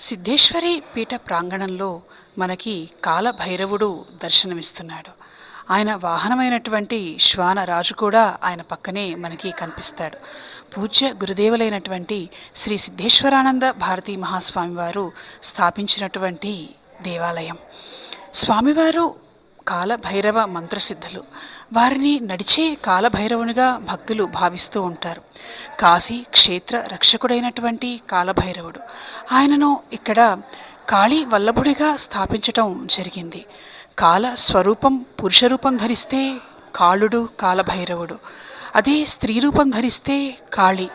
సిద్ధేశ్వరి పీఠ ప్రాంగణంలో మనకి కాలభైరవుడు దర్శనమిస్తున్నాడు. ఆయన వాహనమైనటువంటి శ్వాన రాజు కూడా ఆయన పక్కనే మనకి కనిపిస్తాడు. పూజ్య గురుదేవులైనటువంటి శ్రీ సిద్ధేశ్వరానంద భారతీ మహాస్వామివారు స్థాపించినటువంటి దేవాలయం. స్వామివారు కాలభైరవ మంత్రసిద్ధులు. వారిని నడిచే కాలభైరవునిగా భక్తులు భావిస్తూ ఉంటారు. కాశీ క్షేత్ర రక్షకుడైనటువంటి కాలభైరవుడు. ఆయనను ఇక్కడ కాళీ వల్లభుడిగా స్థాపించటం జరిగింది. కాల స్వరూపం పురుష రూపం ధరిస్తే కాళుడు కాలభైరవుడు. అదే స్త్రీ రూపం ధరిస్తే కాళి.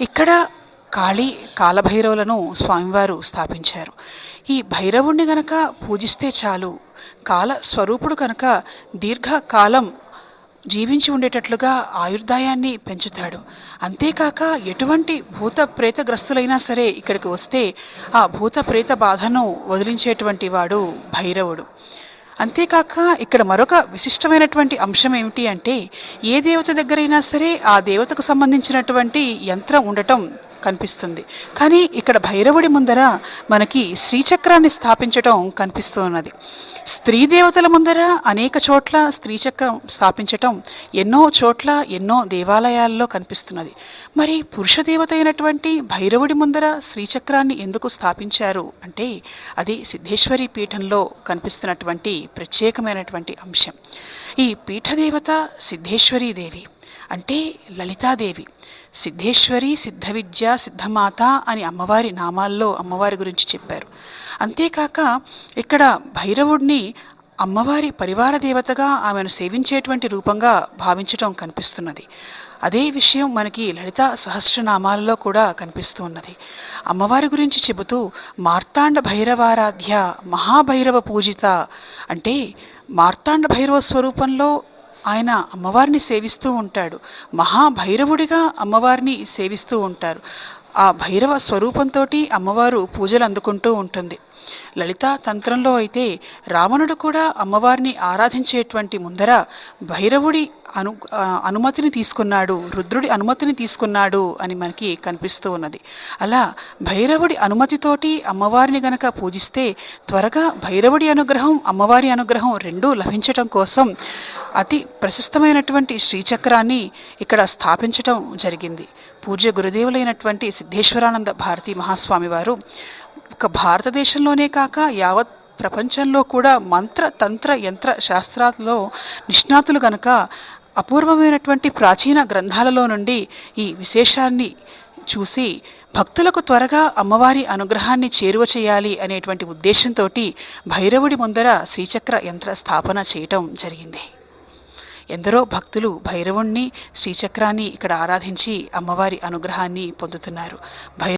ఇక్కడ కాళీ కాలభైరవులను స్వామివారు స్థాపించారు. ఈ భైరవుణ్ణి గనక పూజిస్తే చాలు కాల స్వరూపుడు కనుక దీర్ఘకాలం జీవించి ఉండేటట్లుగా ఆయుర్దాయాన్ని పెంచుతాడు. అంతేకాక ఎటువంటి భూత ప్రేతగ్రస్తులైనా సరే ఇక్కడికి వస్తే ఆ భూత ప్రేత బాధను వదిలించేటువంటి వాడు భైరవుడు. అంతేకాక ఇక్కడ మరొక విశిష్టమైనటువంటి అంశం ఏమిటి అంటే ఏ దేవత దగ్గరైనా సరే ఆ దేవతకు సంబంధించినటువంటి యంత్రం ఉండటం కనిపిస్తుంది. కానీ ఇక్కడ భైరవుడి ముందర మనకి శ్రీచక్రాన్ని స్థాపించటం కనిపిస్తూ ఉన్నది. స్త్రీ దేవతల ముందర అనేక చోట్ల స్త్రీచక్రం స్థాపించటం ఎన్నో చోట్ల ఎన్నో దేవాలయాల్లో కనిపిస్తున్నది. మరి పురుష దేవత అయినటువంటి భైరవుడి ముందర శ్రీచక్రాన్ని ఎందుకు స్థాపించారు? అంటే అది సిద్ధేశ్వరి పీఠంలో కనిపిస్తున్నటువంటి ప్రత్యేకమైనటువంటి అంశం. ఈ పీఠదేవత సిద్ధేశ్వరీ దేవి అంటే లలితాదేవి. సిద్ధేశ్వరి సిద్ధ విద్య సిద్ధమాత అని అమ్మవారి నామాల్లో అమ్మవారి గురించి చెప్పారు. అంతేకాక ఇక్కడ భైరవుడిని అమ్మవారి పరివార దేవతగా ఆమెను సేవించేటువంటి రూపంగా భావించటం కనిపిస్తున్నది. అదే విషయం మనకి లలిత సహస్రనామాలలో కూడా కనిపిస్తూ ఉన్నది. అమ్మవారి గురించి చెబుతూ మార్తాండ భైరవారాధ్య మహాభైరవ పూజిత అంటే మార్తాండ భైరవ స్వరూపంలో ఆయన అమ్మవారిని సేవిస్తూ ఉంటాడు. మహాభైరవుడిగా అమ్మవారిని సేవిస్తూ ఉంటారు. ఆ భైరవ స్వరూపంతో అమ్మవారు పూజలు అందుకుంటూ ఉంటుంది. లలితా తంత్రంలో అయితే రావణుడు కూడా అమ్మవారిని ఆరాధించేటువంటి ముందర భైరవుడి అను అనుమతిని తీసుకున్నాడు. రుద్రుడి అనుమతిని తీసుకున్నాడు అని మనకి కనిపిస్తూ ఉన్నది. అలా భైరవుడి అనుమతితోటి అమ్మవారిని గనక పూజిస్తే త్వరగా భైరవుడి అనుగ్రహం అమ్మవారి అనుగ్రహం రెండూ లభించటం కోసం అతి ప్రశస్తమైనటువంటి శ్రీచక్రాన్ని ఇక్కడ స్థాపించటం జరిగింది. పూజ్య గురుదేవులైనటువంటి సిద్ధేశ్వరానంద భారతీ మహాస్వామి వారు ఒక భారతదేశంలోనే కాక యావత్ ప్రపంచంలో కూడా మంత్ర తంత్ర యంత్ర శాస్త్రాల్లో నిష్ణాతులు గనక అపూర్వమైనటువంటి ప్రాచీన గ్రంథాలలో నుండి ఈ విశేషాన్ని చూసి భక్తులకు త్వరగా అమ్మవారి అనుగ్రహాన్ని చేరువ చేయాలి అనేటువంటి ఉద్దేశంతో భైరవుడి ముందర శ్రీచక్ర యంత్ర స్థాపన చేయటం జరిగింది. ఎందరో భక్తులు భైరవుణ్ణి శ్రీచక్రాన్ని ఇక్కడ ఆరాధించి అమ్మవారి అనుగ్రహాన్ని పొందుతున్నారు. భై